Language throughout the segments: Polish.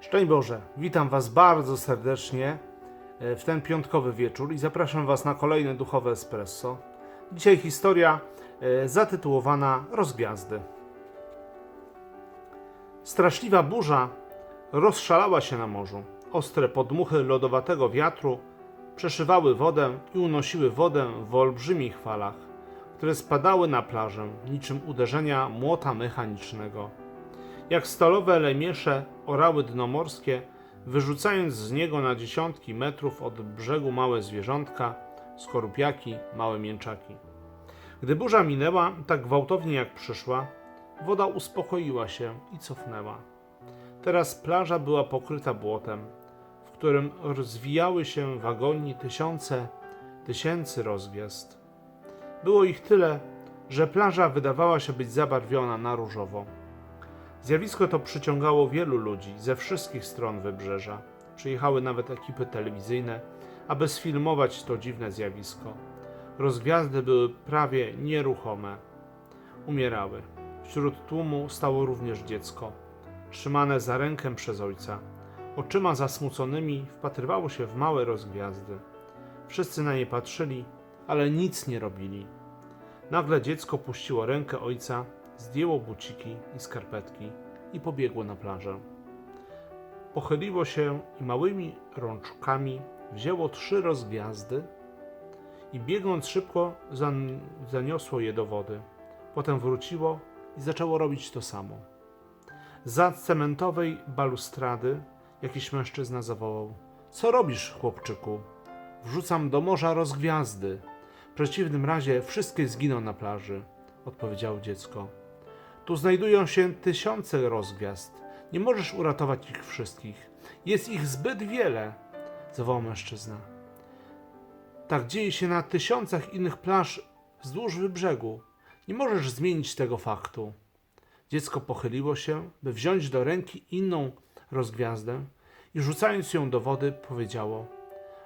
Szczęść Boże, witam Was bardzo serdecznie e, w ten piątkowy wieczór i zapraszam Was na kolejne duchowe espresso. Dzisiaj historia e, zatytułowana Rozgwiazdy. Straszliwa burza rozszalała się na morzu. Ostre podmuchy lodowatego wiatru przeszywały wodę i unosiły wodę w olbrzymich falach, które spadały na plażę niczym uderzenia młota mechanicznego. Jak stalowe lemiesze orały dno morskie, wyrzucając z niego na dziesiątki metrów od brzegu małe zwierzątka, skorupiaki, małe mięczaki. Gdy burza minęła tak gwałtownie jak przyszła, woda uspokoiła się i cofnęła. Teraz plaża była pokryta błotem, w którym rozwijały się w agonii tysiące, tysięcy rozgwiazd. Było ich tyle, że plaża wydawała się być zabarwiona na różowo. Zjawisko to przyciągało wielu ludzi ze wszystkich stron wybrzeża. Przyjechały nawet ekipy telewizyjne, aby sfilmować to dziwne zjawisko. Rozgwiazdy były prawie nieruchome. Umierały. Wśród tłumu stało również dziecko, trzymane za rękę przez ojca. Oczyma zasmuconymi wpatrywało się w małe rozgwiazdy. Wszyscy na nie patrzyli, ale nic nie robili. Nagle dziecko puściło rękę ojca, zdjęło buciki i skarpetki i pobiegło na plażę. Pochyliło się i małymi rączkami wzięło trzy rozgwiazdy i biegnąc szybko zan- zaniosło je do wody. Potem wróciło i zaczęło robić to samo. Za cementowej balustrady jakiś mężczyzna zawołał: Co robisz, chłopczyku? Wrzucam do morza rozgwiazdy. W przeciwnym razie wszystkie zginą na plaży, odpowiedziało dziecko. Tu znajdują się tysiące rozgwiazd. Nie możesz uratować ich wszystkich. Jest ich zbyt wiele, zawołał mężczyzna. Tak dzieje się na tysiącach innych plaż wzdłuż wybrzegu. Nie możesz zmienić tego faktu. Dziecko pochyliło się, by wziąć do ręki inną rozgwiazdę i rzucając ją do wody powiedziało: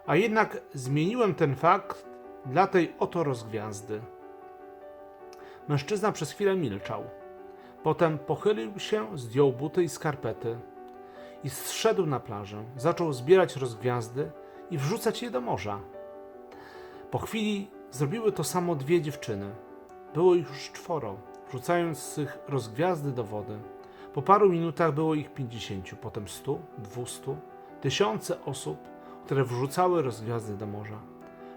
A jednak zmieniłem ten fakt dla tej oto rozgwiazdy. Mężczyzna przez chwilę milczał. Potem pochylił się, zdjął buty i skarpety i zszedł na plażę. Zaczął zbierać rozgwiazdy i wrzucać je do morza. Po chwili zrobiły to samo dwie dziewczyny. Było ich już czworo, wrzucając ich rozgwiazdy do wody. Po paru minutach było ich pięćdziesięciu, potem stu, dwustu, tysiące osób, które wrzucały rozgwiazdy do morza.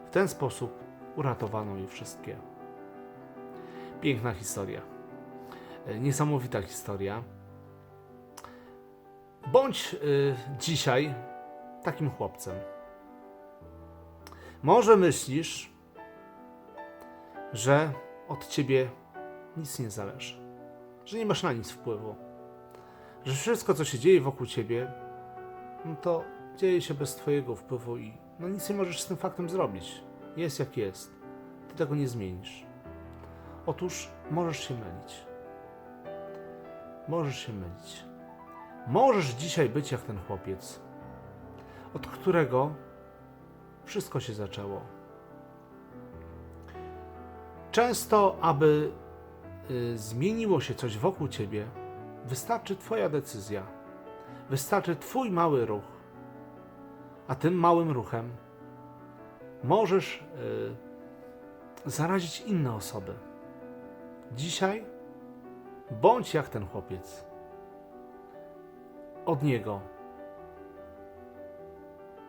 W ten sposób uratowano je wszystkie. Piękna historia. E, Niesamowita historia. Bądź y, dzisiaj takim chłopcem. Może myślisz, że od ciebie nic nie zależy, że nie masz na nic wpływu, że wszystko, co się dzieje wokół ciebie, no to dzieje się bez twojego wpływu i no nic nie możesz z tym faktem zrobić. Jest jak jest. Ty tego nie zmienisz. Otóż możesz się mylić. Możesz się mylić. Możesz dzisiaj być jak ten chłopiec, od którego wszystko się zaczęło. Często, aby y, zmieniło się coś wokół ciebie, wystarczy Twoja decyzja, wystarczy Twój mały ruch. A tym małym ruchem możesz y, zarazić inne osoby. Dzisiaj bądź jak ten chłopiec. Od niego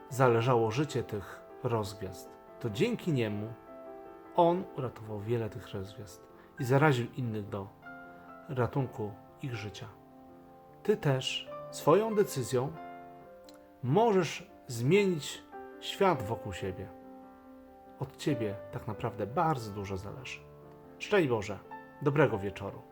zależało życie tych rozgwiazd. To dzięki niemu on uratował wiele tych rozgwiazd i zaraził innych do ratunku ich życia. Ty też swoją decyzją możesz zmienić świat wokół siebie. Od ciebie tak naprawdę bardzo dużo zależy. Szczęść Boże, dobrego wieczoru.